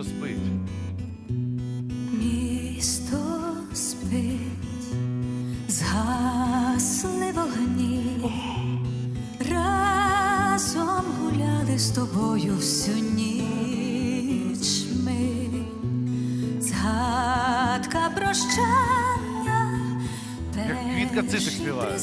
Місто спить. Місто спить, згасли вогні, разом гуляли з тобою всю ніч ми, згадка прощання, Як Квітка цишек співає.